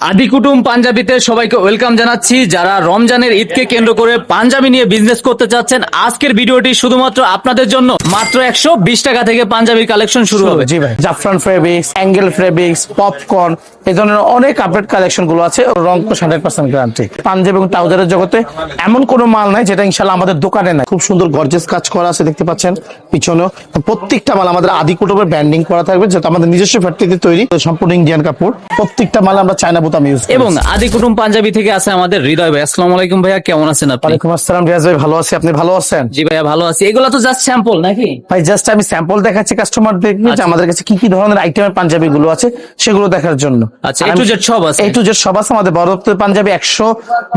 আদি কুটুম পাঞ্জাবিতে সবাইকে ওয়েলকাম জানাচ্ছি। যারা রমজানের ঈদকে কেন্দ্র করে পাঞ্জাবি নিয়ে বিজনেস করতে চাচ্ছেন আজকের ভিডিওটি শুধুমাত্র আপনাদের জন্য। মাত্র একশো বিশ টাকা থেকে পাঞ্জাবির কালেকশন শুরু হবে। জি ভাই জাফরান ফেব্রিক্স অ্যাঙ্গেল ফেব্রিক্স পপকর্ন এই ধরনের অনেক আপডেট কালেকশনগুলো আছে রং তো হান্ড্রেড পার্সেন্ট গ্যারান্টি পাঞ্জাব এবং ট্রাউজারের জগতে এমন কোনো মাল নাই যেটা ইনশাল্লাহ আমাদের দোকানে নাই। খুব সুন্দর গর্জেস কাজ করা আছে দেখতে পাচ্ছেন পিছনেও। তো প্রত্যেকটা মাল আমাদের আদি কুটুমের ব্যান্ডিং করা থাকবে যেটা আমাদের নিজস্ব ফ্যাক্টরিতে তৈরি সম্পূর্ণ ইন্ডিয়ান কাপড়। প্রত্যেকটা মাল আমরা চায়না বোতাম ইউজ এবং আদি কুটুম পাঞ্জাবি থেকে আছে আমাদের। হৃদয় ভাই আসসালামু আলাইকুম ভাইয়া কেমন আছেন আপনি? ওয়ালাইকুম আসসালাম রিয়াজ ভাই ভালো আছি। আপনি ভালো আছেন? জি ভাইয়া ভালো আছি। এগুলো তো জাস্ট স্যাম্পল নাকি? ভাই জাস্ট আমি স্যাম্পল দেখাচ্ছি কাস্টমারদেরকে যে আচ্ছা। আমাদের কাছে কি কি ধরনের আইটেমের পাঞ্জাবি গুলো আছে সেগুলো দেখার জন্য। আচ্ছা, Z সব আছে। টু জেড সব আছে। আমাদের বড়দের পাঞ্জাবি একশো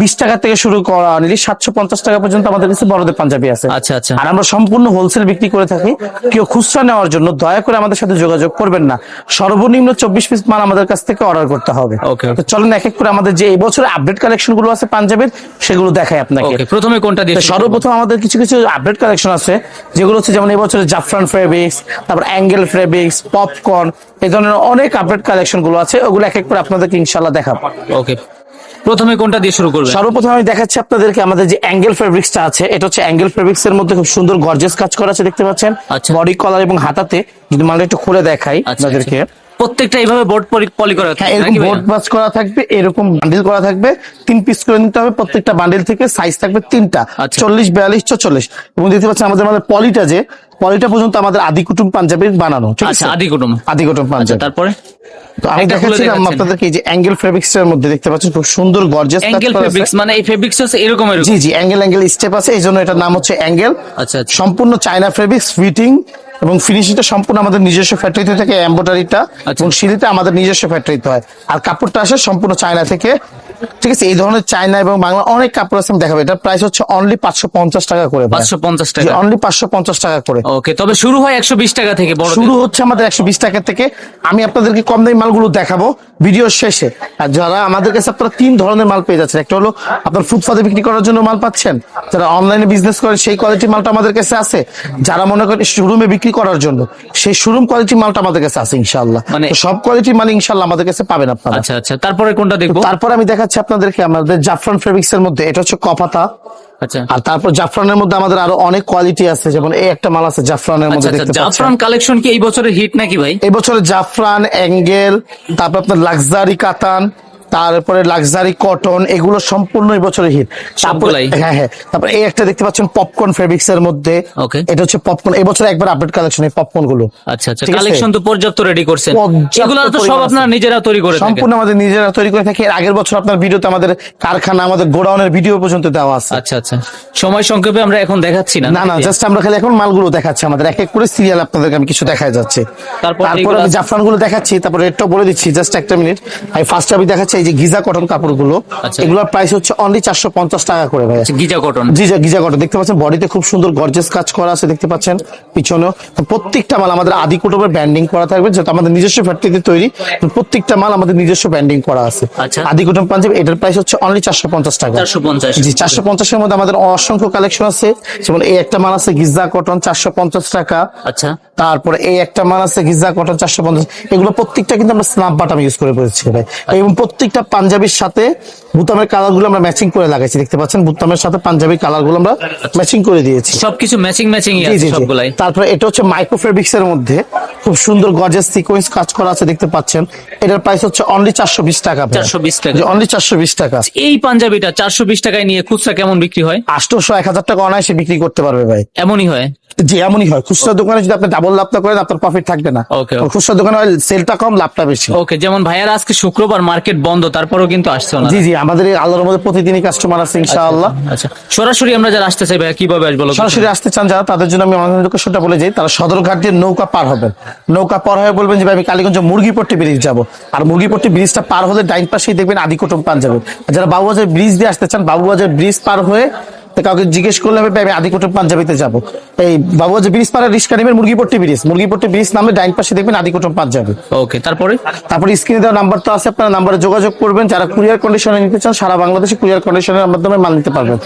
বিশ টাকা থেকে শুরু করা নিলি সাতশো পঞ্চাশ টাকা পর্যন্ত আমাদের কাছে বড়দের পাঞ্জাবি আছে। আচ্ছা, আচ্ছা। আর আমরা সম্পূর্ণ হোলসেল বিক্রি করে থাকি। কেউ খুচরা নেওয়ার জন্য দয়া করে আমাদের সাথে যোগাযোগ করবেন না। সর্বনিম্ন চব্বিশ পিস মাল আমাদের কাছ থেকে অর্ডার করতে হবে. তো চলেন এক এক করে আমাদের যে আপডেট কালেকশনগুলো আছে পাঞ্জাবের সেগুলো দেখাই আপনাকে প্রথমে কোনটা দিয়ে করব? সর্বপ্রথম আমাদের কিছু কিছু আপডেট কালেকশন আছে যেগুলো হচ্ছে যেমন জাফরান ফেব্রিক্স তারপর অ্যাঙ্গেল ফেব্রিক্স পপকর্ন এই ধরনের অনেক আপডেট কালেকশনগুলো আছে ওগুলো এক এক করে আপনাদেরকে ইনশাল্লাহ দেখাবো ওকে প্রথমে কোনটা দিয়ে শুরু করবেন সর্বপ্রথম আমি দেখাচ্ছি আপনাদেরকে আমাদের যে অ্যাঙ্গেল ফেব্রিক্সটা আছে এটা হচ্ছে অ্যাঙ্গেল ফেব্রিক্স এর মধ্যে খুব সুন্দর গর্জেস কাজ করা আছে দেখতে পাচ্ছেন আচ্ছা। বডি কলার এবং হাতাতে যদি মালটা একটু খুলে দেখাই আচ্ছা, আপনাদেরকে আচ্ছা। প্রত্যেকটা এইভাবে বোর্ড পলি করা হ্যাঁ থাকে এরকম বোর্ড বাস করা থাকবে এরকম বান্ডিল করা থাকবে তিন পিস করে নিতে হবে প্রত্যেকটা বান্ডিল থেকে সাইজ থাকবে তিনটা আচ্ছা। চল্লিশ বিয়াল্লিশ চল্লিশ এবং দেখতে পাচ্ছেন আমাদের আমাদের পলিটা যে পলিটা পর্যন্ত আমাদের আদি কুটুম পাঞ্জাবির বানানো ঠিক আচ্ছা আছে? আদি কুটুম। আদি কুটুম আচ্ছা পাঞ্জাবি। তারপরে? তো আমি দেখাচ্ছিলাম আপনাদেরকে যে অ্যাঙ্গেল ফেব্রিক্স এর মধ্যে দেখতে পাচ্ছেন খুব সুন্দর গর্জিয়াস অ্যাঙ্গেল ফেব্রিক্স মানে এই ফেব্রিক্স হচ্ছে এরকম এরকম? জি জি অ্যাঙ্গেল অ্যাঙ্গেল স্টেপ আছে এই জন্য এটার নাম হচ্ছে অ্যাঙ্গেল আচ্ছা। সম্পূর্ণ চায়না ফেব্রিক্স ফিটিং এবং ফিনিশিংটা সম্পূর্ণ আমাদের নিজস্ব ফ্যাক্টরিতে থেকে এম্বোটারিটা। এবং সিঁড়িতে আমাদের নিজস্ব ফ্যাক্টরিতে হয়। আর কাপড়টা আসে সম্পূর্ণ চায়না থেকে। ঠিক আছে এই ধরনের চায়না এবং বাংলা অনেক কাপড় আছে আমি দেখাবো। এটার প্রাইস হচ্ছে অনলি পাঁচশো পঞ্চাশ টাকা করে পাঁচশো পঞ্চাশ টাকা। অনলি পাঁচশো পঞ্চাশ টাকা করে। ওকে তবে শুরু হয় একশো বিশ টাকা থেকে বড় শুরু হচ্ছে আমাদের একশো বিশ টাকা থেকে। আমি আপনাদেরকে কম দামি মালগুলো দেখাবো ভিডিওর শেষে। আর যারা আমাদের কাছে আপনারা তিন ধরনের মাল পেয়ে যাচ্ছেন। একটা হলো আপনার ফুটপাতে বিক্রি করার জন্য মাল পাচ্ছেন। যারা অনলাইনে বিজনেস করেন সেই কোয়ালিটির মালটা আমাদের কাছে আছে। যারা মনে করেন শোরুমে বিক্রি করার জন্য। সেই শোরুম কোয়ালিটির মালটা আমাদের কাছে আছে ইনশাল্লাহ মানে- সব কোয়ালিটির মাল ইনশাল্লাহ আমাদের কাছে পাবেন আপনারা। আচ্ছা আচ্ছা তারপরে কোনটা দেখব? তারপর আমি দেখাচ্ছি আপনাদেরকে আমাদের জাফরান ফেব্রিক্স এর মধ্যে এটা হচ্ছে কপাতা। আচ্ছা। আর তারপর জাফরানের মধ্যে আমাদের আরও অনেক কোয়ালিটি আছে যেমন এই একটা মাল আছে জাফরানের আচ্ছা মধ্যে আচ্ছা দেখতে জাফরান কালেকশন কি এই বছরের হিট নাকি ভাই? এই বছরে জাফরান অ্যাঙ্গেল তারপর আপনার লাক্সারি কাতান তারপরে লাক্সারি কটন এগুলো সম্পূর্ণ এই বছরের হিট তারপরে হ্যাঁ হ্যাঁ। তারপর এই একটা দেখতে পাচ্ছেন পপকর্ন ফেব্রিক্স এর মধ্যে। এটা হচ্ছে পপকর্ন এই বছর একবার আপডেট কালেকশন এই পপকর্নগুলো আচ্ছা। আচ্ছা কালেকশন তো পর্যাপ্ত রেডি করছেন। এগুলো তো সব আপনারা নিজেরা তৈরি করে সম্পূর্ণ আমাদের নিজেরা তৈরি করে থাকি। এর আগের বছর আপনার ভিডিওতে আমাদের কারখানা আমাদের গোডাউনের ভিডিও পর্যন্ত দেওয়া আছে। আচ্ছা আচ্ছা। সময় সংক্ষেপে আমরা এখন দেখাচ্ছি না। না না জাস্ট আমরা খালি এখন মালগুলো দেখাচ্ছি আমাদের। এক এক করে সিরিয়াল আপনাদেরকে আমি কিছু দেখা যাচ্ছে। তারপর তারপর আমি জাফরানগুলো দেখাচ্ছি তারপর রেটটাও বলে দিচ্ছি। জাস্ট একটা মিনিট আমি ফার্স্ট আমি দেখাচ্ছি এই যে গিজা কটন কাপড়গুলো আচ্ছা। এগুলোর প্রাইস হচ্ছে অনলি চারশো পঞ্চাশ টাকা করে ভাই আচ্ছা, গিজা কটন জি যা গিজা কটন দেখতে পাচ্ছেন বডিতে খুব সুন্দর গর্জেস কাজ করা আছে দেখতে পাচ্ছেন পিছনেও। প্রত্যেকটা মাল আমাদের আদি কুটুবের ব্যান্ডিং করা থাকবে যেটা আমাদের নিজস্ব ফ্যাক্টরিতে তৈরি। প্রত্যেকটা মাল আমাদের নিজস্ব ব্যান্ডিং করা আছে। আচ্ছা। আদি কুটুম পাঞ্জাবি এটার প্রাইস হচ্ছে অনলি চারশো পঞ্চাশ টাকা। চারশো পঞ্চাশ। জি চারশো পঞ্চাশের মধ্যে আমাদের অসংখ্য কালেকশন আছে। যেমন এই একটা মাল আছে গিজা কটন চারশো পঞ্চাশ টাকা। আচ্ছা। তারপরে এই একটা মাল আছে গিজা কটন চারশো পঞ্চাশ। এগুলো প্রত্যেকটা কিন্তু আমরা স্নাপ বাটাম ইউজ করে পড়েছি ভাই। এবং প্রত্যেকটা পাঞ্জাবির সাথে বুতামের কালারগুলো আমরা ম্যাচিং করে লাগাইছি দেখতে পাচ্ছেন? বুতামের সাথে পাঞ্জাবি কালারগুলো আমরা ম্যাচিং করে দিয়েছি। সবকিছু ম্যাচিং ম্যাচিং। সবগুলাই। তারপরে এটা হচ্ছে মাইক্রো ফেব্রিক্স এর মধ্যে খুব সুন্দর গজের সিকোয়েন্স কাজ করা আছে দেখতে পাচ্ছেন? এটার প্রাইস হচ্ছে অনলি চারশো বিশ টাকা 420 টাকা। অনলি চারশো বিশ টাকা। এই পাঞ্জাবিটা চারশো বিশ টাকায় নিয়ে খুচরা কেমন বিক্রি হয়? আটশোশো এক হাজার টাকা অনায়াসে বিক্রি করতে পারবে ভাই। এমনই হয়? জি এমনই হয়। খুচরা দোকানে যদি আপনি ডাবল লাভটা করেন আপনার প্রফিট থাকবে না. খুচরা দোকানে হয় সেলটা কম লাভটা বেশি। ওকে যেমন ভাইয়ার আজকে শুক্রবার মার্কেট বন্ধ তারপরেও কিন্তু আসছে না। জি জি আমাদের আল্লাহর মধ্যে প্রতিদিনই কাস্টমার আছে ইনশাআল্লাহ। আচ্ছা। সরাসরি আমরা যারা আসতে চাই ভাইয়া কীভাবে আসব? সরাসরি আসতে চান যারা তাদের জন্য আমি আমাদের লোকেশনটা বলে যাই। তারা সদরঘাট দিয়ে নৌকা পার হবেন। নৌকা পার হয়ে বলবেন যে ভাই আমি কালীগঞ্জ মুরগিপট্টি ব্রিজ যাব। আর মুরগিপট্টি ব্রিজটা পার হলে ডাইন পাশেই দেখবেন আদিকুটুম পাঞ্জাবে। আর যারা বাবুবাজার ব্রিজ দিয়ে আসতে চান বাবুবাজার ব্রিজ পার হয়ে তো কাউকে জিজ্ঞেস করলে হবে আমি আদিকুটুম পাঞ্জাবিতে যাব। এই বাবুবাজার ব্রিজ পার রিস্কা নেবেন মুরগিপট্টি ব্রিজ। মুরগিপট্টি ব্রিজ নামে ডাইন পাশে দেখবেন আদিকুটুম পাঞ্জাবি। ওকে তারপরে? তারপর স্ক্রিনে দেওয়া নাম্বার তো আছে আপনারা নাম্বারে যোগাযোগ করবেন। যারা কুরিয়ার কন্ডিশনে নিতে চান সারা বাংলাদেশে কুরিয়ার কন্ডিশনের মাধ্যমে মাল নিতে পারবেন।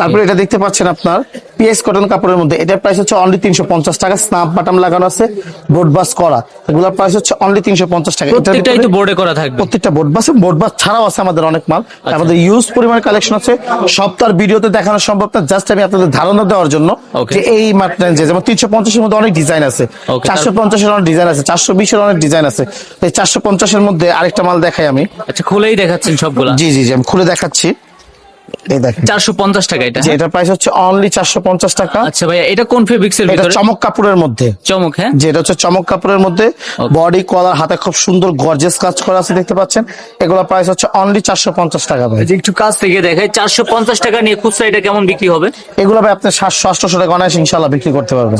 তারপরে এটা দেখতে পাচ্ছেন আপনার পিএস কটন কাপড়ের মধ্যে। এটার প্রাইস হচ্ছে অনলি তিনশো পঞ্চাশ টাকা স্নাপ বাটাম লাগানো আছে বোর্ড বাস করা। এগুলোর প্রাইস হচ্ছে অনলি তিনশো পঞ্চাশ টাকা। প্রত্যেকটাই তো বোর্ডে করা থাকবে। প্রত্যেকটা বোর্ড বাস বোর্ড বাস ছাড়াও আছে আমাদের অনেক মাল। আচ্ছা। আমাদের ইউজ পরিমাণ কালেকশন আছে। সব তার ভিডিওতে দেখানো সম্ভব না জাস্ট আমি আপনাদের ধারণা দেওয়ার জন্য. যে এই মাত্রা যে যেমন তিনশো পঞ্চাশের মধ্যে অনেক ডিজাইন আছে। চারশো পঞ্চাশের অনেক ডিজাইন আছে চারশো বিশের অনেক ডিজাইন আছে। এই চারশো পঞ্চাশের মধ্যে আরেকটা মাল দেখাই আমি। আচ্ছা খুলেই দেখাচ্ছেন সবগুলো। জি জি জি আমি খুলে দেখাচ্ছি। এই দেখেন। চারশো পঞ্চাশ টাকা এটা যে প্রাইস হচ্ছে অনলি চারশো পঞ্চাশ টাকা। আচ্ছা ভাইয়া এটা কোন ফেব্রিক্স এর এটা চমক কাপড়ের মধ্যে। চমক হ্যাঁ? যে হচ্ছে চমক কাপড়ের মধ্যে। বডি কলার হাতে খুব সুন্দর গর্জেস কাজ করা আছে দেখতে পাচ্ছেন? এগুলো প্রাইস হচ্ছে অনলি চারশো পঞ্চাশ টাকা ভাই। একটু কাছ থেকে দেখাই চারশো পঞ্চাশ টাকা নিয়ে খুচরা এটা কেমন বিক্রি হবে? এগুলো ভাই আপনি সাতশো আটশো টাকা অনায়াস ইনশাল্লাহ বিক্রি করতে পারবেন।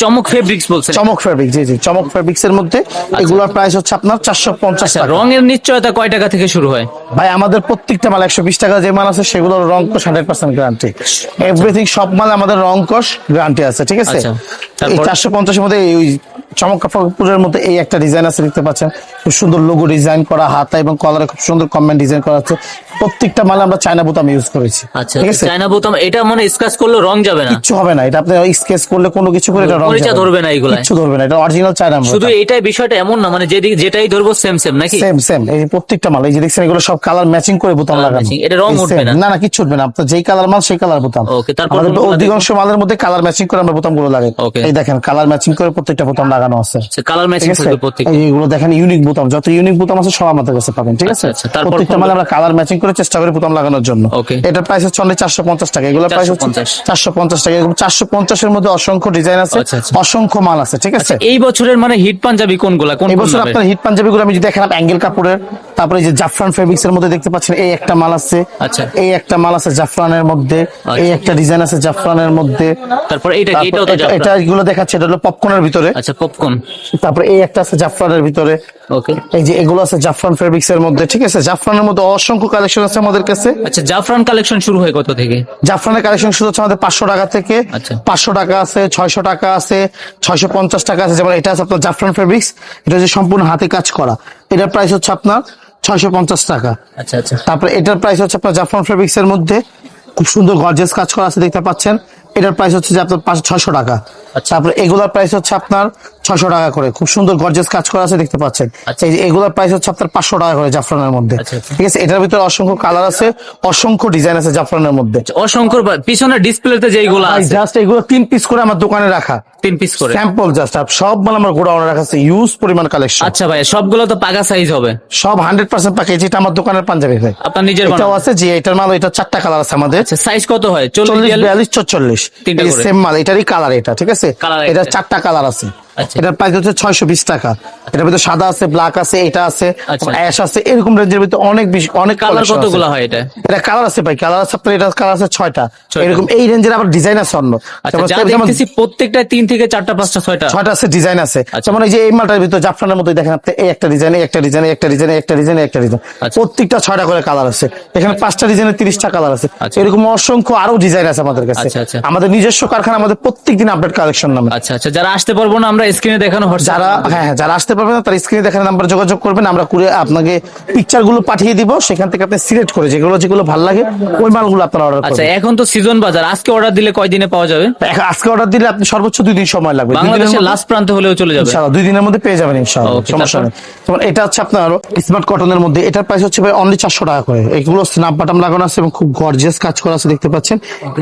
চমক ফেব্রিক্স বলছেন। চমক ফেব্রিক জি জি চমক ফেব্রিক্স এর মধ্যে এগুলোর প্রাইস হচ্ছে আপনার চারশো পঞ্চাশ আচ্ছা টাকা। রঙের নিশ্চয়তা কয় টাকা থেকে শুরু হয়? ভাই আমাদের প্রত্যেকটা মাল একশো বিশ টাকা যে মাল আছে সেগুলোর রং কোশ হান্ড্রেড পার্সেন্ট গ্যারান্টি এভরিথিং সব মাল আমাদের রংকশ গ্যারান্টি আছে ঠিক আছে? আচ্ছা, এই? চারশো পঞ্চাশের মধ্যে এই চমক কাপড়ের মধ্যে এই একটা ডিজাইন আছে দেখতে পাচ্ছেন? খুব সুন্দর লোগো ডিজাইন করা হাতা এবং কলারে খুব সুন্দর কমেন্ট ডিজাইন করা আছে প্রত্যেকটা মালে আমরা চায়না বোতাম ইউজ করেছি। আচ্ছা ঠিক আছে? চায়না বোতাম এটা মানে স্ক্র্যাচ করলে রং যাবে না? কিচ্ছু হবে না। এটা আপনি স্কেচ করলে কোনো কিছু করে এটা রং ধরবে না? কিচ্ছু ধরবে না। এটা অরিজিনাল চায়না শুধু বিষয়টা এমন না মানে যেদিকে যেটাই ধরবো সেম সেম নাকি? সেম সেম এই প্রত্যেকটা মাল এই যে দেখছেন এগুলো সব কালার ম্যাচিং করে বোতাম লাগানো। এটা রং উঠবে না? না না কিচ্ছু উঠবে না। আপনার যেই কালার মাল সেই কালার বোতাম। Okay, তারপর অধিকাংশ মালের মধ্যে কালার ম্যাচিং করে আমরা বোতামগুলো লাগাই. এই দেখেন কালার ম্যাচিং করে প্রত্যেকটা বোতাম লাগানো আছে। কালার ঠিক ম্যাচিং এগুলো দেখেন ইউনিক বোতাম। যত ইউনিক বোতাম আছে সব আমাদের কাছে পাবেন ঠিক আছে? আচ্ছা, প্রত্যেকটা? মালে আমরা কালার ম্যাচিং করে চেষ্টা করি বোতাম লাগানোর জন্য। এটা এটার প্রাইস হচ্ছে অনলি চারশো পঞ্চাশ টাকা। এগুলো প্রাইস হচ্ছে চারশো পঞ্চাশ। টাকা। এরকম চারশো পঞ্চাশের মধ্যে অসংখ্য ডিজাইন আছে আচ্ছা, আচ্ছা। অসংখ্য মাল আছে ঠিক আছে? এই বছরের মানে হিট পাঞ্জাবি কোনগুলা? কোন এই বছর আপনার হিট পাঞ্জাবি গুলো আমি যদি দেখালাম অ্যাঙ্গেল কাপড়ের তারপরে যে জাফরান ফেব্রিক্স এর মধ্যে দেখতে পাচ্ছেন এই একটা মাল আছে। আচ্ছা। এই একটা মাল আছে জাফরানের মধ্যে। এই একটা ডিজাইন আছে জাফরানের মধ্যে। তারপর এইটা? এটাও তো এটা- এটা এগুলো দেখাচ্ছে এটা হলো পপকর্নের ভিতরে। আচ্ছা পপকর্ন তারপরে এই একটা আছে জাফরানের ভিতরে। ওকে এই যে এগুলো আছে জাফরান ফেব্রিক্স এর মধ্যে ঠিক আছে? জাফরানের মধ্যে অসংখ্য কালেকশন আছে আমাদের কাছে। আচ্ছা জাফরান কালেকশন শুরু হয় কত থেকে? জাফরানের কালেকশন শুরু হচ্ছে আমাদের পাঁচশো টাকা থেকে। আচ্ছা। পাঁচশো টাকা আছে ছয়শো টাকা আছে ছয়শো পঞ্চাশ টাকা আছে। যেমন এটা আছে আপনার জাফরান ফেব্রিক্স এটা হচ্ছে সম্পূর্ণ হাতে কাজ করা। এটার প্রাইস হচ্ছে আপনার ছয়শো পঞ্চাশ টাকা। আচ্ছা আচ্ছা। তারপরে এটার প্রাইস হচ্ছে আপনার জাফরান ফেব্রিক্স এর মধ্যে। খুব সুন্দর গর্জেস কাজ করা আছে দেখতে পাচ্ছেন। এটার প্রাইস হচ্ছে যে আপনার পাঁচ ছয়শো টাকা। আচ্ছা। তারপরে এগুলার প্রাইস হচ্ছে আপনার ছয়শো টাকা করে। খুব সুন্দর গর্জেস কাজ করা আছে দেখতে পাচ্ছেন। আচ্ছা। এগুলার প্রাইস হচ্ছে আপনার পাঁচশো টাকা করে জাফরানের মধ্যে। আচ্ছা। ঠিক আছে? এটার ভিতরে অসংখ্য কালার আছে অসংখ্য ডিজাইন আছে জাফরানের মধ্যে। অসংখ্য পিছনের ডিসপ্লেতে যেইগুলো আছে। জাস্ট এগুলো তিন পিস করে আমার দোকানে রাখা। তিন পিস করে। স্যাম্পল জাস্ট সব মাল আমার গোডাউনে রাখা আছে। ইউজ পরিমাণ কালেকশন আচ্ছা ভাই সবগুলো তো পাকা সাইজ হবে। সব হান্ড্রেড পার্সেন্ট পাকে। যেটা আমার দোকানের পাঞ্জাবি ভাই। আপনার নিজের এটাও আছে যে এটার মাল এটা চারটা কালার আছে আমাদের। সাইজ কত হয়? চল্লিশ? বিয়াল্লিশ? চল্লিশ তিনটা সেম মাল এটারই কালার এটা ঠিক আছে? এটা। চারটা কালার আছে। এটার প্রাইস হচ্ছে ছয়শো বিশ টাকা। এটার ভিতরে সাদা আছে ব্ল্যাক আছে এটা আছে আচ্ছা। অ্যাশ আছে এরকম রেঞ্জের ভিতরে অনেক বেশি অনেক কালার কতগুলো হয় এটা? এটা কালার আছে ভাই কালার আছে আপনার এটা কালার আছে ছয়টা। এরকম এই রেঞ্জের আবার ডিজাইন আছে অন্য। আচ্ছা প্রত্যেকটা তিন থেকে চারটা পাঁচটা ছয়টা। ছয়টা আছে ডিজাইন আছে। আচ্ছা। যেমন এই যে এই মালটার ভিতরে জাফরানের মধ্যে দেখেন আপনি এই একটা ডিজাইন একটা ডিজাইন একটা ডিজাইন একটা ডিজাইন একটা ডিজাইন আচ্ছা। প্রত্যেকটা ছয়টা করে কালার আছে। এখানে পাঁচটা ডিজাইনের তিরিশটা কালার আছে। আচ্ছা। এরকম অসংখ্য আরও ডিজাইন আছে আমাদের কাছে। আচ্ছা, আচ্ছা। আমাদের নিজস্ব কারখানা আমাদের প্রত্যেক দিন আপডেট কালেকশন নামে। আচ্ছা আচ্ছা যারা আসতে পারব না আমরা স্ক্রিনে দেখানো যারা হ্যাঁ হ্যাঁ যারা আসতে পারবেন না তারা স্ক্রিনে দেখার নাম্বার যোগাযোগ করবেন। আমরা করে আপনাকে পিকচারগুলো পাঠিয়ে দিব। সেখান থেকে আপনি সিলেক্ট করে যেগুলো যেগুলো ভালো লাগে ওই মালগুলো আপনারা অর্ডার আচ্ছা এখন তো সিজন বাজার। আজকে অর্ডার দিলে কয় দিনে পাওয়া যাবে? আজকে অর্ডার দিলে আপনি সর্বোচ্চ দুই দিন সময় লাগবে। বাংলাদেশের লাস্ট প্রান্তে হলেও চলে যাবে। ইনশাআল্লাহ দুই দিনের মধ্যে পেয়ে যাবেন ইনশাআল্লাহ সমস্যা নেই। যেমন এটা হচ্ছে আপনার স্মার্ট কটনের মধ্যে। এটার প্রাইস হচ্ছে ভাই অনলি চারশো টাকা করে। এগুলো স্ন্যাপ বাটাম লাগানো আছে এবং খুব গর্জিয়াস কাজ করা আছে দেখতে পাচ্ছেন।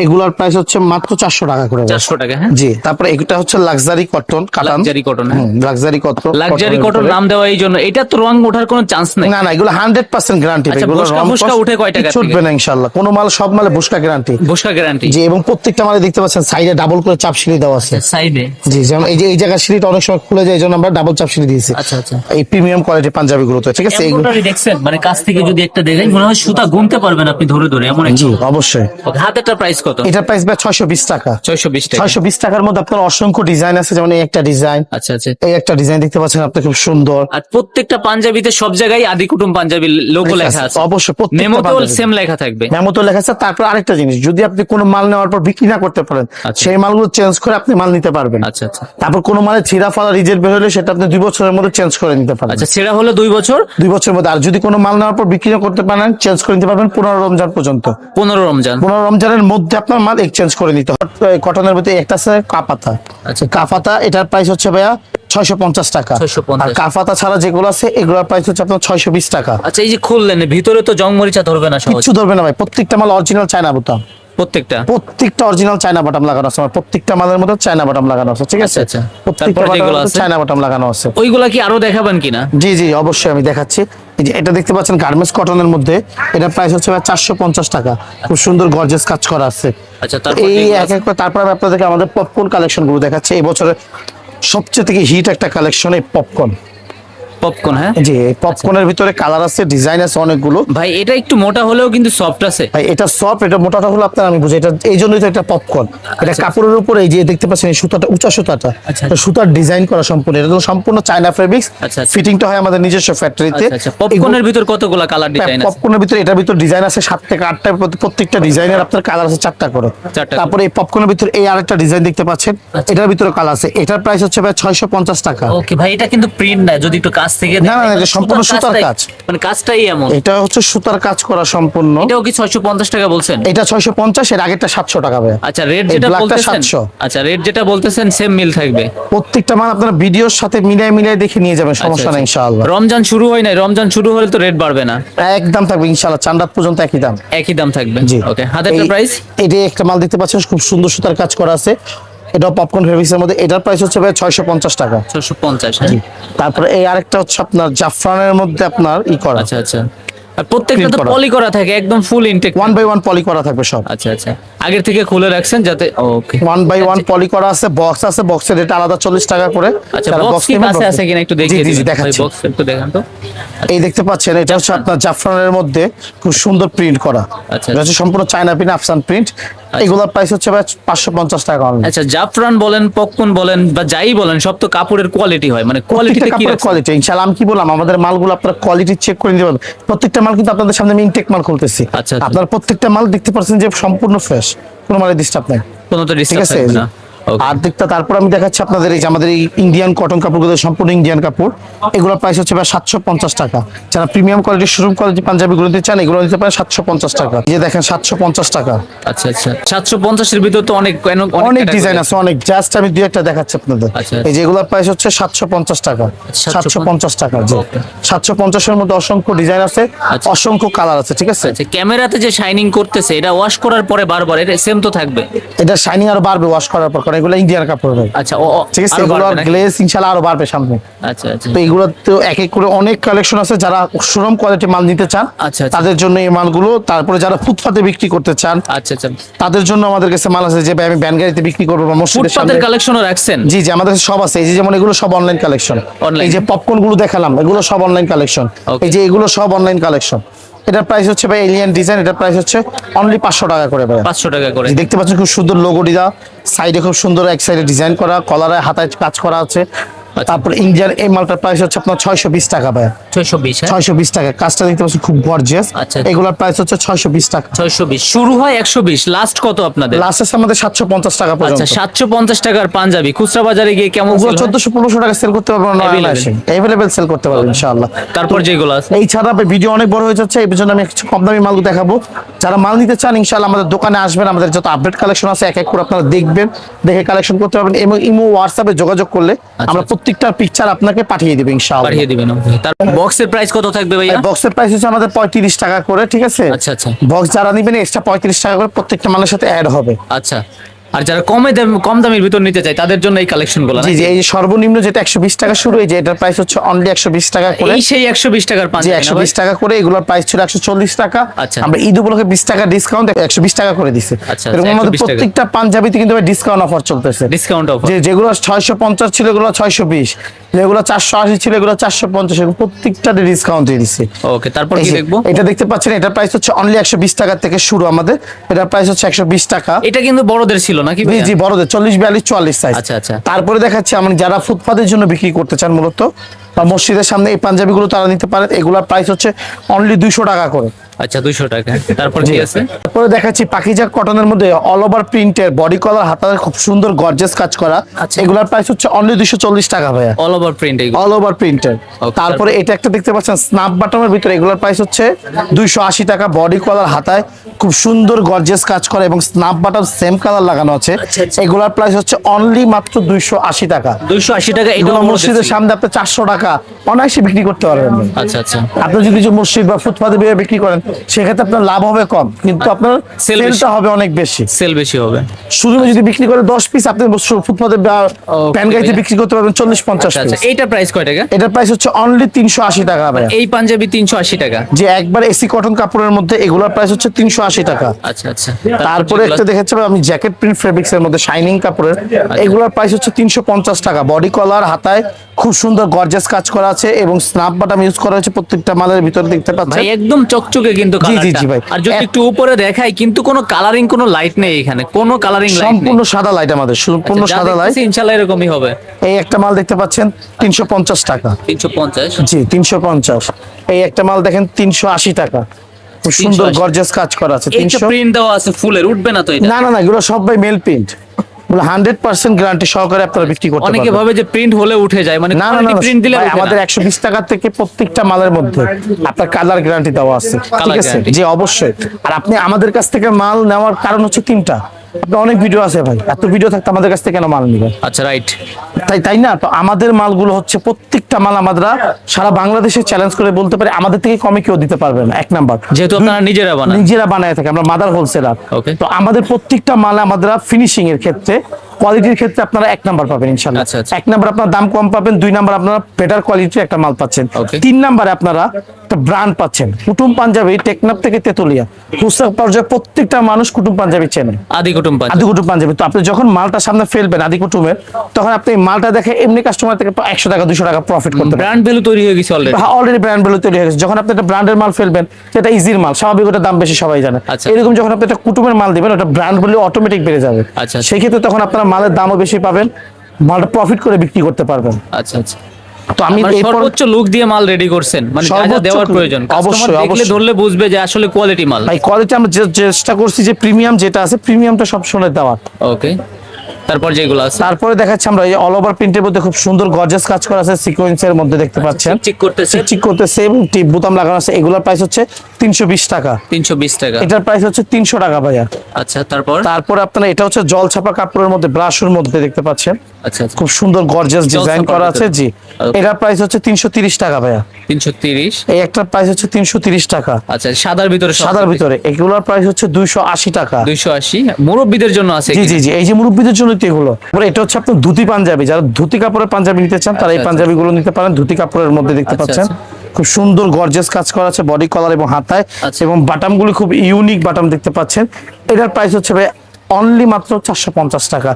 এগুলোর প্রাইস হচ্ছে মাত্র চারশো টাকা করে চারশো টাকা হ্যাঁ? জি তারপরে এটা হচ্ছে লাক্সারি কটন লাক্সারি কটন হ্যাঁ। লাক্সারি কটন লাক্সারি কটন নাম দেওয়া এই জন্য। এটা তো রং ওঠার কোনো চান্স নেই। না না এগুলো হান্ড্রেড পার্সেন্ট গ্যারান্টি আচ্ছা, ভুসকা- ভুসকা উঠে কয় টাকা থেকে? না ইনশাল্লাহ কোনো মাল সব মালে ভুসকা গ্যারান্টি বসকা গ্যারান্টি জি এবং প্রত্যেকটা মালে দেখতে পাচ্ছেন সাইডে ডাবল করে চাপ সিঁড়ি দেওয়া আছে। সাইডে জি যেমন এই যে এই জায়গার সিঁড়িটা অনেক সময় খুলে যায় আমরা ডাবল চাপ সিঁড়ি দিয়েছি। আচ্ছা আচ্ছা। এই প্রিমিয়াম কোয়ালিটি পাঞ্জাবি গুলোতে ঠিক আছে? এগুলো দেখছেন? মানে কাছ থেকে যদি একটা দেখেন মনে হয় সুতা গুনতে পারবেন আপনি ধরে ধরে এমন জি অবশ্যই। হাতেরটা প্রাইস কত? এটার প্রাইস ভাই ছয়শো বিশ টাকা। ছয়শো বিশ টাকা। ছয়শো বিশ টাকার মধ্যে আপনার অসংখ্য ডিজাইন আছে যেমন এই একটা ডিজাইন ডিজাইন আচ্ছা আচ্ছা। এই একটা ডিজাইন দেখতে পাচ্ছেন আপনি খুব সুন্দর। আর প্রত্যেকটা পাঞ্জাবিতে সব জায়গায় আদি কুটুম পাঞ্জাবি লোগো লেখা আছে। অবশ্যই প্রত্যেকটা মেমোতেও। সেম লেখা থাকবে। মেমো তো লেখা আছে তারপর আরেকটা জিনিস যদি আপনি কোনো মাল নেওয়ার পর বিক্রি না করতে পারেন আচ্ছা। সেই মালগুলো চেঞ্জ করে আপনি মাল নিতে পারবেন। আচ্ছা আচ্ছা। তারপর কোনো মালে ছিঁড়া ফালা রিজেক্ট বের হলে সেটা আপনি দুই বছরের মধ্যে চেঞ্জ করে নিতে পারবেন। আচ্ছা সেটা হলো দুই বছর? দুই বছরের মধ্যে। আর যদি কোনো মাল নেওয়ার পর বিক্রি না করতে পারেন চেঞ্জ করে নিতে পারবেন পনেরো রমজান পর্যন্ত। পনেরো রমজান। পনেরো রমজানের মধ্যে আপনার মাল এক্সচেঞ্জ করে নিতে হবে। কটনের ভিতরে একটা আছে কাপাতা। আচ্ছা। কাফাতা এটার প্রাইস হচ্ছে ভাইয়া ছয়শো পঞ্চাশ টাকা। আর কাফাতা ছাড়া যেগুলো আছে এগুলোর প্রাইস হচ্ছে আপনার ছয়শো বিশ টাকা। আচ্ছা এই যে খুললেন ভিতরে তো জং ধরবে না সহজ। ধরবে না ভাই প্রত্যেকটা মাল অরিজিনাল চায়না বোতাম। প্রত্যেকটা? প্রত্যেকটা অরিজিনাল চায়না বাটাম লাগানো আছে প্রত্যেকটা মালের মধ্যে চায়না বাটাম লাগানো আছে ঠিক আছে? আচ্ছা, আচ্ছা। প্রত্যেকটা তারপরে যেগুলো বাটামের আছে? চায়না বাটাম লাগানো আছে। ওইগুলা কি আরও দেখাবেন কিনা? জি জি অবশ্যই আমি দেখাচ্ছি। এটা দেখতে পাচ্ছেন গার্মেন্টস কটনের মধ্যে এটা প্রাইস হচ্ছে চারশো পঞ্চাশ টাকা। খুব সুন্দর গর্জেস কাজ করা আছে। আচ্ছা এই? এক তারপর আমি আপনাদেরকে আমাদের পপকর্ন কালেকশনগুলো দেখাচ্ছি। এই বছরের সবচেয়ে থেকে হিট একটা কালেকশনে পপকর্ন পপকর্ন হ্যাঁ? জি পপকর্নের ভিতরে কালার আছে ডিজাইন আছে অনেকগুলো। ভাই এটা একটু মোটা হলেও কিন্তু সফট আছে। ভাই এটা সফট এটা মোটাটা হলো আপনার আমি বুঝি এটা এই জন্যই তো এটা পপকর্ন এটা আচ্ছা। কাপড়ের উপরে এই যে দেখতে পাচ্ছেন এই সুতাটা উঁচা সুতাটা আচ্ছা। সুতার ডিজাইন করা সম্পূর্ণ। এটা তো সম্পূর্ণ চায়না ফেব্রিক্স আচ্ছা, আচ্ছা। ফিটিংটা হয় আমাদের নিজস্ব ফ্যাক্টরিতে আচ্ছা আচ্ছা। পপকর্নের ভিতর কতগুলা কালার ডিজাইন আছে? পপকর্নের ভিতরে এটার ভিতরে ডিজাইন আছে সাত থেকে আটটা প্রত্যেকটা ডিজাইনের আপনার কালার আছে চারটা করে। তারপরে এই পপকর্নের ভিতরে এই আরেকটা ডিজাইন দেখতে পাচ্ছেন। আচ্ছা। এটার ভিতরে কালার আছে। এটার প্রাইস হচ্ছে ভাই ছয়শো পঞ্চাশ টাকা। ওকে ভাই এটা কিন্তু প্রিন্ট না যদি একটু কাছ থেকে না, না, এটা সম্পূর্ণ সুতার কাজ। মানে কাজটাই এমন। এটা হচ্ছে সুতার কাজ করা সম্পূর্ণ। এটাও কি ছয়শো পঞ্চাশ টাকা বলছেন? এটা ছয়শো পঞ্চাশ এর আগেরটা সাতশো টাকা ভাই আচ্ছা রেট যেটা বলতেছেন 700 আচ্ছা রেট যেটা বলতেছেন সেম মিল থাকবে। প্রত্যেকটা মাল আপনারা ভিডিওর সাথে মিলাই মিলাই দেখে নিয়ে যাবেন সমস্যা আচ্ছা, নেই আচ্ছা। ইনশাআল্লাহ। রমজান শুরু হয় নাই রমজান শুরু হলে তো রেট বাড়বে না। একদম থাকবে ইনশাআল্লাহ চান্দাত পর্যন্ত একই দাম। একই দাম থাকবে। জি। ওকে হাতের প্রাইস এটি একটা মাল দেখতে পাচ্ছেন খুব সুন্দর সুতার কাজ করা আছে। এটা পপকর্ন ফেব্রিক্সের মধ্যে। এটার প্রাইস হচ্ছে ভাই ছয়শো পঞ্চাশ টাকা। ছশো পঞ্চাশ হ্যাঁ? তারপরে এই আরেকটা হচ্ছে আপনার জাফরানের মধ্যে আপনার ই করা। আচ্ছা আচ্ছা। আর প্রত্যেকটা তো পলি করা। থাকে একদম full intact one by one poly করা থাকবে সব। আচ্ছা আচ্ছা। আগের থেকে খুলে রাখছেন যাতে okay one by one poly করা আছে বক্স আছে বক্সের রেট আলাদা চল্লিশ টাকা করে। আচ্ছা বক্স কি নেবেন, আছে কিনা একটু দেখিয়ে দেখাচ্ছি। বক্স একটু দেখান তো। এই দেখতে পাচ্ছেন এটা হচ্ছে আপনার জাফরানের মধ্যে খুব সুন্দর প্রিন্ট করা। আচ্ছা। এটা হচ্ছে সম্পূর্ণ চায়না প্রিন্ট আফসান প্রিন্ট এগুলোর প্রাইস হচ্ছে পাঁচশো পঞ্চাশ টাকা আচ্ছা জাফরান বলেন পপকর্ন বলেন বা যাই বলেন সব তো কাপড়ের কোয়ালিটি হয়। মানে কোয়ালিটি ইনশাআল্লাহ আমি কি বললাম আমাদের মালগুলো আপনারা কোয়ালিটি চেক করে নিতে পারবেন। প্রত্যেকটা মাল কিন্তু আপনাদের সামনে আমি ইনটেক মাল খুলতেছি। আচ্ছা, আচ্ছা। আপনারা প্রত্যেকটা মাল দেখতে পাচ্ছেন যে সম্পূর্ণ ফ্রেশ কোনো মালে ডিস্টার্ব নাই। কোনো তো ডিস্টার্ব থাকবে না। Okay. আর দিকটা তারপর আমি দেখাচ্ছি আপনাদের এই যে আমাদের এই ইন্ডিয়ান কটন কাপড়গুলো সম্পূর্ণ ইন্ডিয়ান কাপড়। এগুলোর প্রাইস হচ্ছে প্রায় সাতশো পঞ্চাশ টাকা। যারা প্রিমিয়াম কোয়ালিটির শোরুম কোয়ালিটি পাঞ্জাবিগুলো নিতে চান এগুলো নিতে পারেন সাতশো পঞ্চাশ টাকা। এই যে দেখেন সাতশো পঞ্চাশ টাকা। আচ্ছা আচ্ছা। সাতশো পঞ্চাশের ভিতর তো অনেক অনেক ডিজাইন আছে অনেক। জাস্ট আমি দুই একটা দেখাচ্ছি আপনাদের। আচ্ছা। এই যে এগুলোর প্রাইস হচ্ছে সাতশো পঞ্চাশ টাকা। সাতশো পঞ্চাশ? টাকা Okay. সাতশো পঞ্চাশের মধ্যে অসংখ্য ডিজাইন আছে আচ্ছা। অসংখ্য কালার আছে ঠিক আছে? আচ্ছা ক্যামেরাতে যে শাইনিং করতেছে এটা ওয়াশ করার পরে বারবার এটা সেম তো থাকবে? এটা শাইনিং আরও বাড়বে ওয়াশ করার পর এগুলো ইন্ডিয়ান কাপড় ভাই আচ্ছা ঠিক আছে গ্লেস ইনশাল্লাহ আরও বাড়বে সামনে। আচ্ছা আচ্ছা। তো এগুলো তো এক এক করে অনেক কালেকশন আছে যারা শোরুম কোয়ালিটি মাল নিতে চান। আচ্ছা, আচ্ছা। তাদের জন্য এই মালগুলো তারপরে যারা ফুটপাতে বিক্রি করতে চান আচ্ছা আচ্ছা। তাদের জন্য আমাদের কাছে মাল আছে যে ভাই আমি ব্যান গাড়িতে বিক্রি করব বা মসজিদের সামনে। কালেকশনও রাখছেন? জি জি আমাদের কাছে সব আছে। এই যে যেমন এগুলো সব অনলাইন কালেকশন এই যে পপকর্নগুলো দেখালাম এগুলো সব অনলাইন কালেকশন এই যে এগুলো সব অনলাইন কালেকশন এটার প্রাইস হচ্ছে ভাই এলিয়ান ডিজাইন এটার প্রাইস হচ্ছে অনলি পাঁচশো টাকা করে ভাই। পাঁচশো টাকা করে। দেখতে পাচ্ছেন খুব সুন্দর লোগো দিদা সাইডে খুব সুন্দর এক সাইডে ডিজাইন করা কলারে হাতায় কাজ করা আছে। তারপর ইন্ডিয়ান এই মালটার প্রাইস হচ্ছে আপনার ছয়শো বিশ টাকা ভাই। ছয়শো বিশ হ্যাঁ? ছয়শো বিশ টাকা। কাজটা দেখতে পাচ্ছেন খুব গর্জিয়াস আচ্ছা। এগুলোর প্রাইস হচ্ছে ছয়শো বিশ টাকা। ছয়শো বিশ শুরু হয় একশো বিশ লাস্ট কত আপনাদের? লাস্ট আছে আমাদের সাতশো পঞ্চাশ টাকা আচ্ছা পর্যন্ত। সাতশো পঞ্চাশ টাকার পাঞ্জাবি। খুচরা বাজারে গিয়ে কেমন ওগুলো চোদ্দশো পনেরোশো টাকা সেল করতে Available? অ্যাভেলেবেল সেল করতে পারবেন ইনশাআল্লাহ। তারপর যেগুলো আছে? এই ছাড়া ভিডিও অনেক বড় হয়ে যাচ্ছে এই জন্য আমি কিছু কম দামি মাল দেখাবো। যারা মাল নিতে চান ইনশাআল্লাহ আমাদের দোকানে আসবেন আমাদের যত আপডেট কালেকশন আছে এক এক করে আপনারা দেখবেন দেখে কালেকশন করতে পারবেন এবং ইমো হোয়াটসঅ্যাপে যোগাযোগ করলে আমরা আচ্ছা। প্রত্যেকটা পিকচার আপনাকে পাঠিয়ে দেবে ইনশাআল্লাহ পাঠিয়ে দিবেন। তার বক্সের প্রাইস কত থাকবে ভাইয়া বক্সের প্রাইস হচ্ছে আমাদের পঁয়ত্রিশ টাকা করে ঠিক আছে আচ্ছা, আচ্ছা। বক্স যারা নেবেন এক্সট্রা পঁয়ত্রিশ টাকা করে প্রত্যেকটা মালের সাথে অ্যাড হবে আচ্ছা আর যারা কমে দাম কম দামের ভিতর নিতে চায় তাদের জন্য এই কালেকশনগুলো জি জি এই সর্বনিম্ন যেটা একশো বিশ টাকা শুরু যে এটার প্রাইস হচ্ছে অনলি একশো বিশ টাকা করে। এই সেই একশো বিশ টাকার একশো বিশ টাকা করে এগুলোর প্রাইস ছিল একশো চল্লিশ টাকা। আচ্ছা। আমরা ঈদ উপলক্ষে বিশ টাকা ডিসকাউন্ট একশো বিশ টাকা করে দিচ্ছে আচ্ছা, এরকম আমাদের প্রত্যেকটা পাঞ্জাবিতে কিন্তু ডিসকাউন্ট অফার চলতেছে। ডিসকাউন্ট অফার যেগুলো ছয়শো পঞ্চাশ ছিল এগুলো ছয়শো বিশ। যেগুলো চারশো আশি ছিল এগুলো চারশো পঞ্চাশ। এগুলো প্রত্যেকটাতে ডিসকাউন্ট দিয়ে দিচ্ছে ওকে তারপর কি দেখব? এটা দেখতে পাচ্ছেন এটার প্রাইস হচ্ছে অনলি একশো বিশ টাকা থেকে শুরু আমাদের। এটার প্রাইস হচ্ছে একশো বিশ টাকা। এটা কিন্তু বড়দের ছিল নাকি জি জি বড়দের চল্লিশ বিয়াল্লিশ চুয়াল্লিশ সাইজ আচ্ছা, আচ্ছা। তারপরে দেখাচ্ছি আমার যারা ফুটপাতের জন্য বিক্রি করতে চান মূলত বা মসজিদের সামনে এই পাঞ্জাবিগুলো তারা নিতে পারেন এগুলোর প্রাইস হচ্ছে অনলি দুইশো টাকা করে। আচ্ছা দুইশো টাকা। তারপর কি আছে? তারপরে দেখাচ্ছি পাকিজা কটনের মধ্যে অল ওভার প্রিন্টের বডি কলার হাতার খুব সুন্দর গর্জেস কাজ করা। আচ্ছা। এগুলোর প্রাইস হচ্ছে অনলি দুইশো চল্লিশ টাকা ভাইয়া। All over print all over প্রিন্টের তারপরে এটা একটা দেখতে পাচ্ছেন স্ন্যাপ ভিতরে এগুলোর প্রাইস হচ্ছে দুইশো আশি টাকা বডি কলার হাতায়। খুব সুন্দর কাজ করে এবং স্ন্যাপ বাটন সেম কালার লাগানো আছে। আচ্ছা, আচ্ছা। প্রাইস হচ্ছে অনলি মাত্র দুইশো আশি টাকা। দুইশো আশি টাকা এগুলো মসজিদের সামনে আপনি চারশো টাকা অনায়াসে বিক্রি করতে পারবেন। আচ্ছা আচ্ছা। আপনি যদি মসজিদ বা ফুটপাতে বিক্রি করেন সেক্ষেত্রে আপনার লাভ হবে কম কিন্তু আপনার সেলটা হবে অনেক বেশি। সেল বেশি হবে। শুধু যদি বিক্রি করে দশ পিস আপনি ফুটপাতে প্যান গাড়িতে বিক্রি করতে পারবেন চল্লিশ পঞ্চাশ আচ্ছা পিস আচ্ছা এইটার প্রাইস কয় টাকা? এটার প্রাইস হচ্ছে অনলি তিনশো আশি টাকা এই পাঞ্জাবি তিনশো আশি টাকা? যে একবার এসি কটন কাপড়ের মধ্যে এগুলোর প্রাইস হচ্ছে তিনশো আশি টাকা। আচ্ছা আচ্ছা। তারপরে একটা দেখেছি আমি জ্যাকেট প্রিন্ট ফেব্রিক্স এর মধ্যে শাইনিং কাপড়ের। আচ্ছা। এগুলোর প্রাইস হচ্ছে তিনশো পঞ্চাশ টাকা। বডি কলার হাতায় খুব সুন্দর গর্জাস কাজ করা আছে এবং স্ন্যাপ বাটাম ইউজ করা হয়েছে প্রত্যেকটা মালের ভিতরে দেখতে পাচ্ছেন। ভাই একদম চকচকে কিন্তু জি, জি, ভাই। আর যদি একটু উপরে দেখাই কিন্তু কোনো কালারিং কোনো লাইট নেই এখানে। কোনো কালারিং লাইট সম্পূর্ণ সাদা লাইট আমাদের সম্পূর্ণ আচ্ছা, সাদা লাইট ইনশাআল্লাহ এরকমই হবে। এই একটা মাল দেখতে পাচ্ছেন তিনশো পঞ্চাশ টাকা। তিনশো পঞ্চাশ? জি তিনশো পঞ্চাশ। এই একটা মাল দেখেন তিনশো আশি টাকা। খুব সুন্দর 380 গর্জাস কাজ করা আছে এইটা তিনশো প্রিন্ট দেওয়া আছে ফুলের উঠবে না তো এটা? না না না এগুলো সব ভাই মেল প্রিন্ট হান্ড্রেড পার্সেন্ট গ্যারান্টি সহকারে আপনারা বিক্রি করতে অনেকে ভাবে যে প্রিন্ট হলে উঠে যায় মানে না না প্রিন্ট দিলে আমাদের একশো বিশ টাকা থেকে প্রত্যেকটা মালের মধ্যে আপনার কালার গ্যারান্টি দেওয়া আছে ঠিক আছে? যে অবশ্যই। আর আপনি আমাদের কাছ থেকে মাল নেওয়ার কারণ হচ্ছে তিনটা। আপনার অনেক ভিডিও আছে ভাই। এত ভিডিও থাকতে আমাদের কাছ থেকে কেন মাল নিবেন আচ্ছা রাইট তাই তাই না? তো আমাদের মালগুলো হচ্ছে প্রত্যেকটা মাল আমরা সারা বাংলাদেশে চ্যালেঞ্জ করে বলতে পারি আমাদের থেকে কমে কেউ দিতে পারবে না এক নাম্বার যেহেতু আপনারা নিজেরা বানান নিজেরা বানায় থাকে আমরা মাদার হোলসেলার. তো আমাদের প্রত্যেকটা মাল আমাদের ফিনিশিং এর ক্ষেত্রে কোয়ালিটির ক্ষেত্রে আপনারা এক নাম্বার পাবেন ইনশাল্লাহ আচ্ছা, আচ্ছা। এক নাম্বার আপনার দাম কম পাবেন দুই নাম্বার আপনারা বেটার কোয়ালিটির একটা মাল পাচ্ছেন। তিন নাম্বারে আপনারা একটা ব্র্যান্ড পাচ্ছেন। কুটুম পাঞ্জাবি টেকনাফ থেকে তেতুলিয়া। হুসা পর্যায়ে প্রত্যেকটা মানুষ কুটুম পাঞ্জাবি চেনে। আদি কুটুম আদি কুটুম পাঞ্জাবি। তো আপনি যখন মালটা সামনে ফেলবেন আদি কুটুমের তখন আপনি এই মালটা দেখে এমনি কাস্টমার থেকে একশো টাকা দুশো টাকা প্রফিট করতে ব্র্যান্ড ভ্যালু তৈরি হয়ে গেছে অলরেডি হ্যাঁ অলরেডি ব্র্যান্ড ভ্যালু তৈরি হয়ে গেছে। যখন আপনি একটা ব্র্যান্ডের মাল ফেলবেন সেটা ইজির মাল। স্বাভাবিক ওটার দাম বেশি সবাই জানে। আচ্ছা। এরকম যখন আপনি একটা কুটুমের মাল দিবেন ওটা ব্র্যান্ড ভ্যালু অটোমেটিক বেড়ে যাবে। আচ্ছা। সেই ক্ষেত্রে তখন আপনারা মালের দামও বেশি পাবেন মালটা প্রফিট করে বিক্রি করতে পারবেন। আচ্ছা আচ্ছা। তো আমি মানে সর্বোচ্চ লুক দিয়ে মাল রেডি করছেন। মানে যা যা দেওয়ার প্রয়োজন। অবশ্যই, অবশ্যই দেখলে ধরলে বুঝবে যে আসলে কোয়ালিটি মাল। ভাই কোয়ালিটি আমরা চেষ্টা করছি যে প্রিমিয়াম যেটা আছে প্রিমিয়ামটা সব সময় দেওয়ার। ওকে তারপর যেগুলো আছে। তারপরে দেখাচ্ছি আমরা এই অল ওভার প্রিন্টের মধ্যে খুব সুন্দর গর্জাস কাজ করা আছে সিকোয়েন্সের মধ্যে দেখতে পাচ্ছেন। চেক করতেছে। চিক করতেছে এবং টিপ বোতাম লাগানো আছে। এগুলোর প্রাইস হচ্ছে তিনশো বিশ টাকা। তিনশো বিশ টাকা। এটার প্রাইস হচ্ছে তিনশো টাকা ভাইয়া। আচ্ছা তারপর? তারপরে আপনারা এটা হচ্ছে জল ছাপা কাপড়ের মধ্যে ব্রাশের মধ্যে দেখতে পাচ্ছেন। আচ্ছা আচ্ছা। খুব সুন্দর গর্জিয়াস ডিজাইন করা আছে জি। এটার প্রাইস হচ্ছে তিনশো তিরিশ টাকা ভাইয়া। তিনশো তিরিশ? এই একটা প্রাইস হচ্ছে তিনশো তিরিশ টাকা। আচ্ছা সাদার ভিতরে সাদার ভিতরে। এগুলোর প্রাইস হচ্ছে দুইশো আশি টাকা। দুইশো আশি। মুরব্বীদের জন্য আছে জি? জি জি। এই যে মুরব্বীদের জন্য তো এগুলো। এটা হচ্ছে আপনার ধুতি পাঞ্জাবি। যারা ধুতি কাপড়ের পাঞ্জাবি নিতে চান তারা এই আচ্ছা, পাঞ্জাবি গুলো নিতে পারেন। ধুতি কাপড়ের মধ্যে দেখতে আচ্ছা, পাচ্ছেন। খুব সুন্দর গর্জিয়াস কাজ করা আছে বডি কলার এবং হাতায়। আচ্ছা। এবং বাটামগুলি খুব ইউনিক বাটাম দেখতে পাচ্ছেন। এটার প্রাইস হচ্ছে ভাই অনলি মাত্র চারশো পঞ্চাশ টাকা।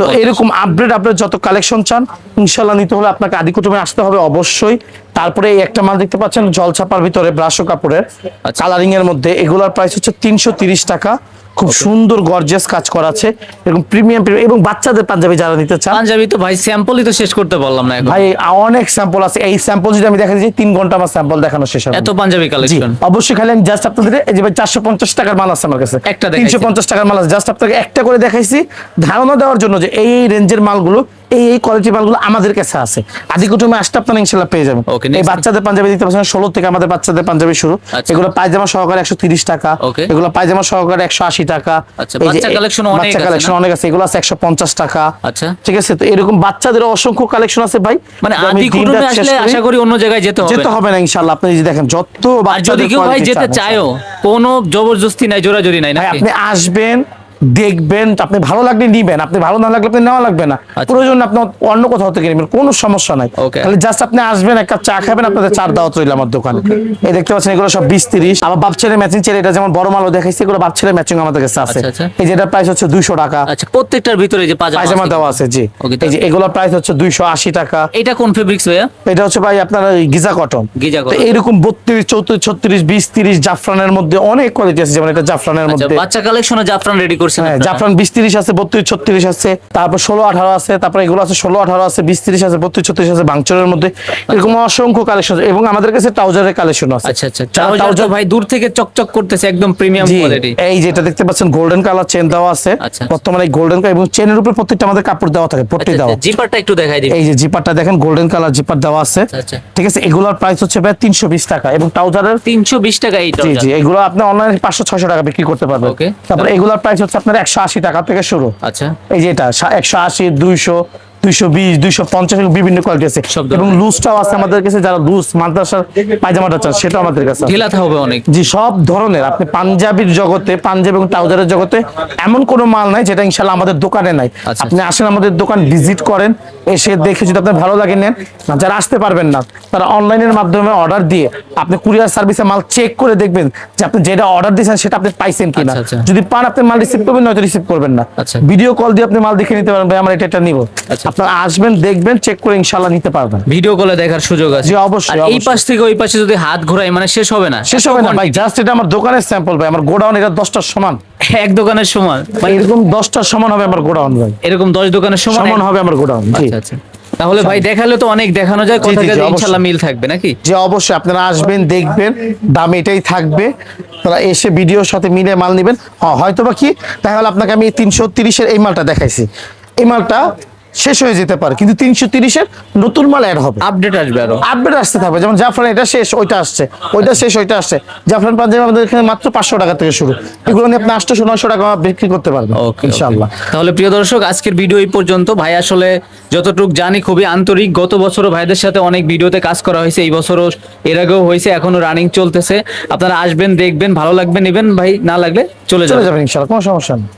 তো এরকম আপডেট আপডেট যত কালেকশন চান ইনশাল্লাহ নিতে হলে আপনাকে আদি কুটুমে আসতে হবে অবশ্যই। তারপরে এই একটা মাল দেখতে পাচ্ছেন জল ছাপার ভিতরে ব্রাশো কাপড়ের আচ্ছা। কালারিং এর মধ্যে। এগুলোর প্রাইস হচ্ছে তিনশো তিরিশ টাকা। খুব সুন্দর গর্জিয়াস কাজ করা আছে। এবং প্রিমিয়াম এবং বাচ্চাদের পাঞ্জাবি যারা নিতে চান পাঞ্জাবি তো ভাই স্যাম্পলই তো শেষ করতে পারলাম না ভাই অনেক স্যাম্পল আছে। এই স্যাম্পল যদি আমি দেখাতে দিই তিন ঘণ্টা আমার স্যাম্পল দেখানো শেষ হবে। এত পাঞ্জাবি কালেকশন অবশ্যই খালি আমি জাস্ট আপনাদের এই যে ভাই চারশো পঞ্চাশ টাকার মাল আছে আমার কাছে। একটা দেখাইছেন। তিনশো পঞ্চাশ টাকার মাল আছে। জাস্ট আপনাকে একটা করে দেখাইছি। ধারণা দেওয়ার জন্য যে এই রেঞ্জের মালগুলো এই এই কোয়ালিটির মালগুলো আমাদের কাছে আছে। আদি কুটুমে আসতে আপনারা ইনশাল্লাহ পেয়ে যাবেন। এই বাচ্চাদের পাঞ্জাবি দিতে পারছেন ষোলো থেকে আমাদের বাচ্চাদের পাঞ্জাবি শুরু। আচ্ছা। এগুলো পায়জামা সহকারে একশো তিরিশ টাকা। এগুলো পায়জামা সহকারে একশো আশি টাকা। আচ্ছা, বাচ্চা কালেকশন অনেক আছে এগুলো আছে একশো পঞ্চাশ টাকা। আচ্ছা। ঠিক আছে তো এরকম বাচ্চাদের অসংখ্য কালেকশন আছে ভাই। মানে আদি কুটুমে আসলে আশা করি অন্য জায়গায় যেতে হবে। যেতে হবে না ইনশাল্লাহ। আপনি যদি দেখেন যত আর যদি কেউ ভাই যেতে চায়ও কোনো জবরদস্তি নাই জোরাজোরি নাই ভাই আপনি আসবেন দেখবেন আপনি ভালো লাগলে নিবেন আপনি ভালো না লাগলে আপনি নেওয়া লাগবে না। আচ্ছা। প্রয়োজন আপনি অন্য কোথাও থেকে নেবেন কোনো সমস্যা নাই। তাহলে জাস্ট আপনি আসবেন এক কাপ চা খাবেন আপনাদের চার দাওয়াত রইল আমার দোকানে। এই দেখতে পাচ্ছেন এগুলো সব বিশ তিরিশ। আবার বাপ ছেলে ম্যাচিং ছেলে এটা যেমন বড় মালও দেখাইছি এগুলো বাপ ছেলে ম্যাচিং আমাদের কাছে আছে। আচ্ছা, আচ্ছা। এই যেটার প্রাইস হচ্ছে দুইশো টাকা। আচ্ছা প্রত্যেকটার ভিতরে যে পাজামা দেওয়া আছে জি। এই যে এগুলোর প্রাইস হচ্ছে দুইশো আশি টাকা। এটা কোন ফেব্রিক্স ভাইয়া? এটা হচ্ছে ভাই আপনার গিজা কটন গিজা cotton। এইরকম বত্রিশ চৌত্রিশ ছত্রিশ বিশ তিরিশ জাফরানের মধ্যে অনেক কোয়ালিটি আছে যেমন এটা জাফরানের মধ্যে। বাচ্চা কালেকশনে জাফরান রেডি করছে হ্যাঁ জাফরান বিশ তিরিশ আছে বত্রিশ ছত্রিশ আছে তারপর ষোলো আঠারো আছে তারপর এগুলো আছে ষোলো আঠারো আছে বিশ তিরিশ আছে বত্রিশ ছত্রিশ আছে বাংচরের মধ্যে। এরকম অসংখ্য কালেকশন এবং আমাদের কাছে ট্রাউজারের কালেকশন আছে। আচ্ছা আচ্ছা। ট্রাউজার ভাই দূর থেকে চকচক করতেছে একদম প্রিমিয়াম কোয়ালিটি এই যেটা দেখতে পাচ্ছেন গোল্ডেন কালার চেন দেওয়া আছে। আচ্ছা। বর্তমানে গোল্ডেন কালার এবং চেনের উপর প্রত্যেকটা আমাদের কাপড় দেওয়া থাকে পট্টি দেওয়া। জিপারটা একটু দেখাই দিন এই যে জিপারটা দেখেন গোল্ডেন কালার জিপার দেওয়া আছে। আচ্ছা। ঠিক আছে এগুলোর প্রাইস হচ্ছে ভাই তিনশো বিশ টাকা। এবং ট্রাউজারের তিনশো বিশ টাকা এই জি ট্রাউজার জি এগুলো আপনি অনলাইনে পাঁচশো ছয়শো টাকা বিক্রি করতে পারবেন. তারপর এগুলোর প্রাইস হচ্ছে আপনার একশো আশি টাকা থেকে শুরু। আচ্ছা। এই যে এটা একশো আশি দুইশো দুইশো বিশ দুইশো পঞ্চাশ বিভিন্ন কোয়ালিটি আছে। এবং লুজটাও আছে আমাদের কাছে যারা লুজ মাদ্রাসার পায়জামাটা চান সেটাও আমাদের কাছে ঢিলাতে হবে অনেক। জি সব ধরনের। আপনি পাঞ্জাবির জগতে পাঞ্জাবি এবং ট্রাউজারের জগতে এমন কোনো মাল নাই যেটা ইনশাল্লাহ আমাদের দোকানে নাই। আচ্ছা। আপনি আসেন আমাদের দোকান ভিজিট করেন এসে দেখে যদি আপনার ভালো লাগে নেন যারা আসতে পারবেন না তারা অনলাইনের মাধ্যমে অর্ডার দিয়ে আপনি কুরিয়ার সার্ভিসে মাল চেক করে দেখবেন যে আপনি যেটা অর্ডার দিয়েছেন সেটা আপনি পাইছেন কিনা। আচ্ছা, আচ্ছা। যদি পান আপনি মাল রিসিভ করবেন নয়তো রিসিভ করবেন না। ভিডিও কল দিয়ে আপনি মাল দেখে নিতে পারেন ভাই আমার এটা এটা নিব। আপনারা আসবেন দেখবেন চেক করে ইনশাল্লাহ নিতে পারবেন। ভিডিও কলে দেখার সুযোগ আছে। জি, অবশ্যই, এই পাশ থেকে ওই পাশে যদি হাত ঘোরাই মানে শেষ হবে না। শেষ হবে না ভাই জাস্ট এটা আমার দোকানের স্যাম্পল ভাই আমার গোডাউন এটা দশটার সমান। এক দোকানের সমান। ভাই এরকম দশটার সমান হবে আমার গোডাউন ভাই। এরকম দশ দোকানের সমান সমান হবে আমার গোডাউন জি। আচ্ছা আচ্ছা। তাহলে ভাই দেখালে তো অনেক দেখানো যায় জি, কথা জি, অবশ্যই। ইনশাল্লাহ মিল থাকবে নাকি? যে অবশ্যই আপনারা আসবেন দেখবেন দাম এটাই থাকবে। তারা এসে ভিডিওর সাথে মিলে মাল নেবেন। হয়তো বা কি তাহলে আপনাকে আমি তিনশো তিরিশের এই মালটা দেখাইছি। এই মালটা শেষ হয়ে যেতে পারে। কিন্তু তিনশো তিরিশের নতুন মাল অ্যাড হবে। আপডেট আসবে আরও। আপডেট আসতে থাকবে। যেমন জাফরান এটা শেষ ওইটা আসছে। ওইটা শেষ ওইটা আসছে। জাফরান পাঞ্জাবি আমাদের এখানে মাত্র পাঁচশো টাকা থেকে শুরু। এগুলো নিয়ে আপনি আটশো নয়শো টাকা বিক্রি করতে পারবেন। ইনশাল্লাহ তাহলে প্রিয় দর্শক আজকের ভিডিও এই পর্যন্ত। ভাই আসলে যতটুক জানি খুবই আন্তরিক। গত বছরও ভাইদের সাথে অনেক ভিডিওতে কাজ করা হয়েছে। এই বছরও এর আগেও হয়েছে এখনও রানিং চলতেছে। আপনারা আসবেন দেখবেন ভালো লাগবে নেবেন ভাই। না লাগলে চলে যাবেন। ইনশাল্লাহ কোনো সমস্যা নেই।